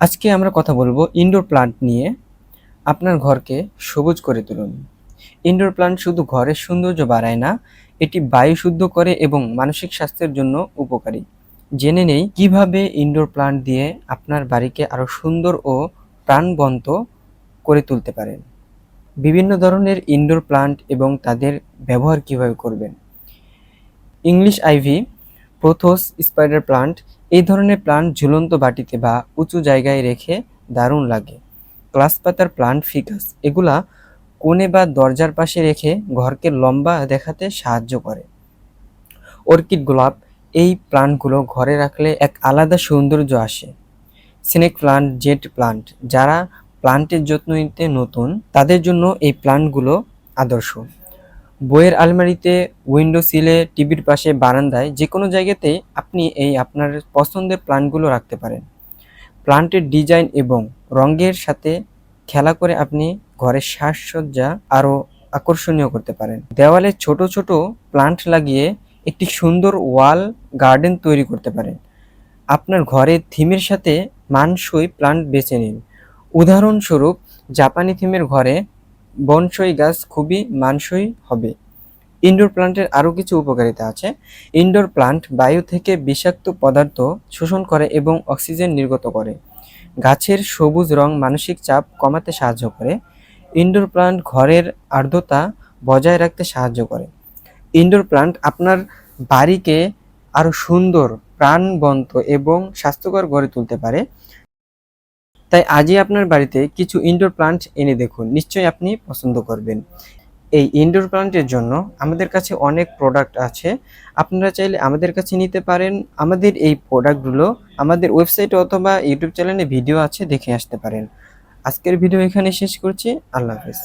আজকে আমরা কথা বলব ইনডোর প্লান্ট নিয়ে। আপনার ঘরকে সবুজ করে তুলুন। ইনডোর প্লান্ট শুধু ঘরের সৌন্দর্য বাড়ায় না, এটি বায়ু শুদ্ধ করে এবং মানসিক স্বাস্থ্যের জন্য উপকারী। জেনে নেই কীভাবে ইনডোর প্লান্ট দিয়ে আপনার বাড়িকে আরও সুন্দর ও প্রাণবন্ত করে তুলতে পারেন। বিভিন্ন ধরনের ইনডোর প্লান্ট এবং তাদের ব্যবহার কীভাবে করবেন? English ivy pothos spider plant এই ধরনের প্লান্ট ঝুলন্ত বাটিতে বা উঁচু জায়গায় রেখে দারুণ লাগে। ক্লাস পাতার প্লান্ট ফিকাস এগুলা কোণে বা দরজার পাশে রেখে ঘরকে লম্বা দেখাতে সাহায্য করে। অর্কিড গোলাপ, এই প্লান্টগুলো ঘরে রাখলে এক আলাদা সৌন্দর্য আসে। স্নেক প্লান্ট, জেট প্লান্ট, যারা প্লান্টের যত্ন নিতে নতুন, তাদের জন্য এই প্লান্টগুলো আদর্শ। বইয়ের আলমারিতে উইন্ডো সিলে টিভির পাশে, বারান্দায় যে কোনো জায়গাতেই আপনি এই আপনার পছন্দের প্লান্টগুলো রাখতে পারেন। প্লান্টের ডিজাইন এবং রঙের সাথে খেলা করে আপনি ঘরের সাজসজ্জা আরও আকর্ষণীয় করতে পারেন। দেওয়ালে ছোট ছোট প্লান্ট লাগিয়ে একটি সুন্দর ওয়াল গার্ডেন তৈরি করতে পারেন। আপনার ঘরের থিমের সাথে মানসই প্লান্ট বেছে নিন। উদাহরণস্বরূপ, জাপানি থিমের ঘরে বনসই গাছ খুবই মানসই হবে। ইনডোর প্লান্টের আরও কিছু উপকারিতা আছে। ইনডোর প্লান্ট বায়ু থেকে বিষাক্ত পদার্থ শোষণ করে এবং অক্সিজেন নির্গত করে। গাছের সবুজ রং মানসিক চাপ কমাতে সাহায্য করে। ইনডোর প্লান্ট ঘরের আর্দ্রতা বজায় রাখতে সাহায্য করে। ইনডোর প্লান্ট আপনার বাড়িকে আরও সুন্দর, প্রাণবন্ত এবং স্বাস্থ্যকর গড়ে তুলতে পারে। তাই আজই আপনার বাড়িতে কিছু ইনডোর প্লান্ট এনে দেখুন, নিশ্চয়ই আপনি পছন্দ করবেন। এই ইনডোর প্লান্টের জন্য আমাদের কাছে অনেক প্রোডাক্ট আছে, আপনারা চাইলে আমাদের কাছে নিতে পারেন। আমাদের এই প্রোডাক্টগুলো আমাদের ওয়েবসাইটে অথবা ইউটিউব চ্যানেলে ভিডিও আছে, দেখে আসতে পারেন। আজকের ভিডিও এখানে শেষ করছি, আল্লাহ হাফেজ।